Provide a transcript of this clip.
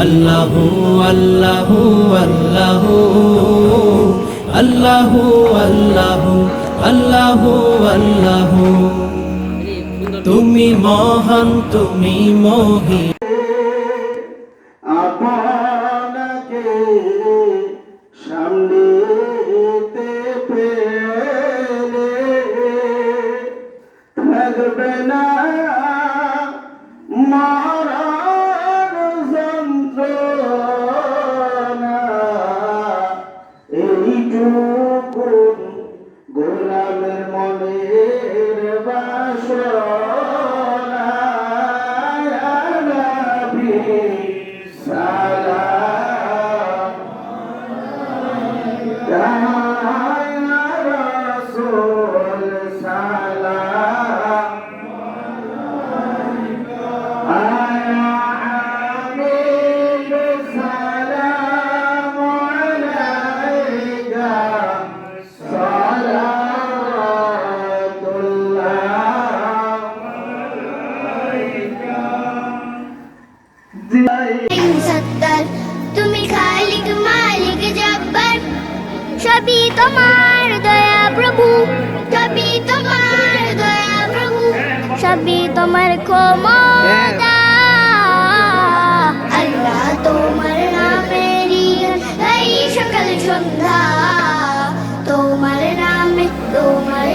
আল্লাহু আল্লাহু আল্লাহু আল্লাহু আল্লাহু আল্লাহু আল্লাহু। তুমি মহান, তুমি মহি আপনাকে থাকবে না মারার এইটুকু গোলামের মনের বাসনা নবী তুমি খালিক, মালিক, জব্বার। সবই তোমার দয়া প্রভু, সবই তোমার দয়া প্রভু, সবই তোমার ক্ষমতা। আল্লাহ তোমার নামেরই ইয়ে, এই সকাল সন্ধ্যা। তোমার নামে তোমার